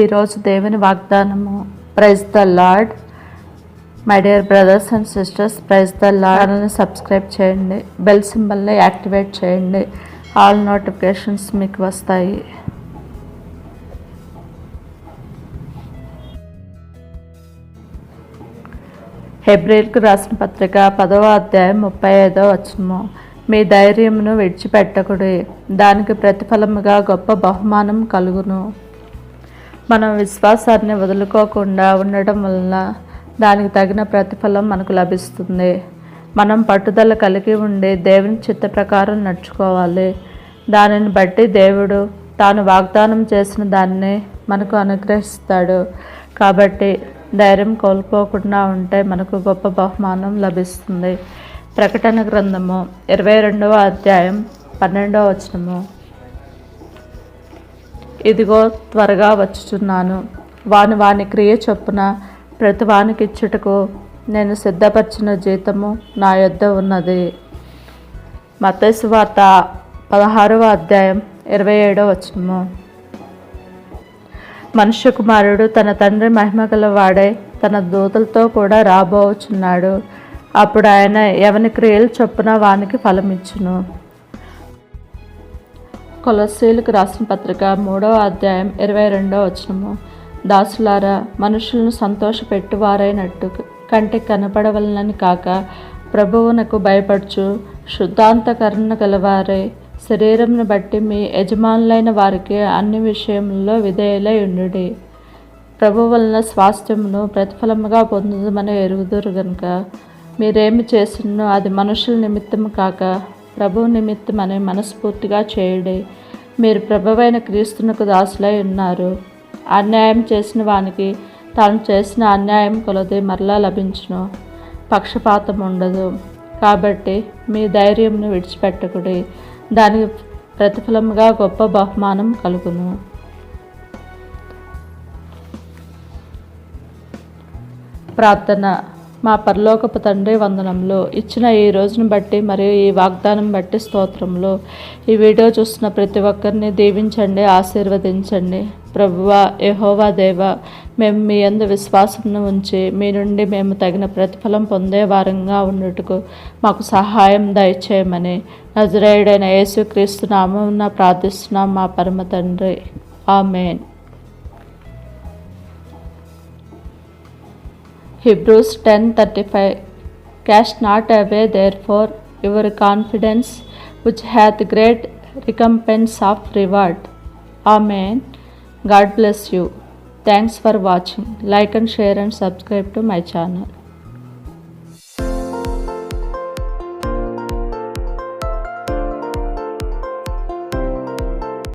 ఈరోజు దేవుని వాగ్దానము. Praise the Lord my dear brothers and sisters praise the Lord అని సబ్స్క్రైబ్ చేయండి. బెల్ సింబల్ని యాక్టివేట్ చేయండి. ఆల్ నోటిఫికేషన్స్ మీకు వస్తాయి. హెబ్రిల్కు రాసిన పత్రిక పదవ అధ్యాయం ముప్పై ఐదో వచ్చము మీ ధైర్యమును విడిచిపెట్టకుడి. దానికి ప్రతిఫలముగా గొప్ప బహుమానం కలుగును. మనం విశ్వాసాన్ని వదులుకోకుండా ఉండటం వలన దానికి తగిన ప్రతిఫలం మనకు లభిస్తుంది. మనం పట్టుదల కలిగి ఉండి దేవుని చిత్త ప్రకారం నడుచుకోవాలి. దానిని బట్టి దేవుడు తాను వాగ్దానం చేసిన దాన్ని మనకు అనుగ్రహిస్తాడు. కాబట్టి ధైర్యం కోల్పోకుండా ఉంటే మనకు గొప్ప బహుమానం లభిస్తుంది. ప్రకటన గ్రంథము ఇరవై రెండవ అధ్యాయం పన్నెండవ వచనము. ఇదిగో త్వరగా వచ్చుచున్నాను. వాని వాని క్రియ చొప్పున ప్రతి వానికి ఇచ్చుటకు నేను సిద్ధపరిచిన జీతము నా యొద్ద ఉన్నది. మతేసు వార్త పదహారవ అధ్యాయం ఇరవై ఏడవ వచనము. మనుష్య కుమారుడు తన తండ్రి మహిమ గల వాడై తన దూతలతో కూడా రాబోచున్నాడు. అప్పుడు ఆయన ఎవని క్రియలు చొప్పున వానికి ఫలమిచ్చును? కొలసీలకు రాసిన పత్రిక మూడవ అధ్యాయం ఇరవై రెండవ వచనము. దాసులారా మనుషులను సంతోషపెట్టువారైనట్టు కంటికి కనపడవలనని కాక ప్రభువునకు భయపడుచు శుద్ధాంతకరణ గలవారే శరీరంను బట్టి మీ యజమానులైన వారికి అన్ని విషయంలో విధేయులై ఉండుడి. ప్రభు వలన స్వాస్థ్యమును ప్రతిఫలముగా పొందుదమని ఎరుగుదురు గనుక మీరేమి చేసినో అది మనుషుల నిమిత్తం కాక ప్రభు నిమిత్తమని మనస్ఫూర్తిగా చేయుడి. మీరు ప్రభువైన క్రీస్తునకు దాసులై ఉన్నారు. అన్యాయం చేసిన వానికి తాను చేసిన అన్యాయం కొలది మరలా లభించును. పక్షపాతం ఉండదు. కాబట్టి మీ ధైర్యంను విడిచిపెట్టకుడి. దానికి ప్రతిఫలముగా గొప్ప బహుమానం కలుగును. ప్రార్థన. మా పరలోకపు తండ్రి వందనంలో. ఇచ్చిన ఈ రోజును బట్టి మరియు ఈ వాగ్దానం బట్టి స్తోత్రంలో. ఈ వీడియో చూస్తున్న ప్రతి ఒక్కరిని దీవించండి ఆశీర్వదించండి. ప్రభువ యహోవా దేవ మేము మీ అందు విశ్వాసంను ఉంచి మీ నుండి మేము తగిన ప్రతిఫలం పొందే వారంగా ఉండుటకు మాకు సహాయం దయచేయమని. నజరేయుడైన యేసుక్రీస్తు నామం ప్రార్థిస్తున్నాం మా పరమ తండ్రి. Amen. Hebrews 10:35 Cast not away therefore your confidence which hath great recompense of reward. Amen. God bless you. Thanks for watching. Like and share and subscribe to my channel.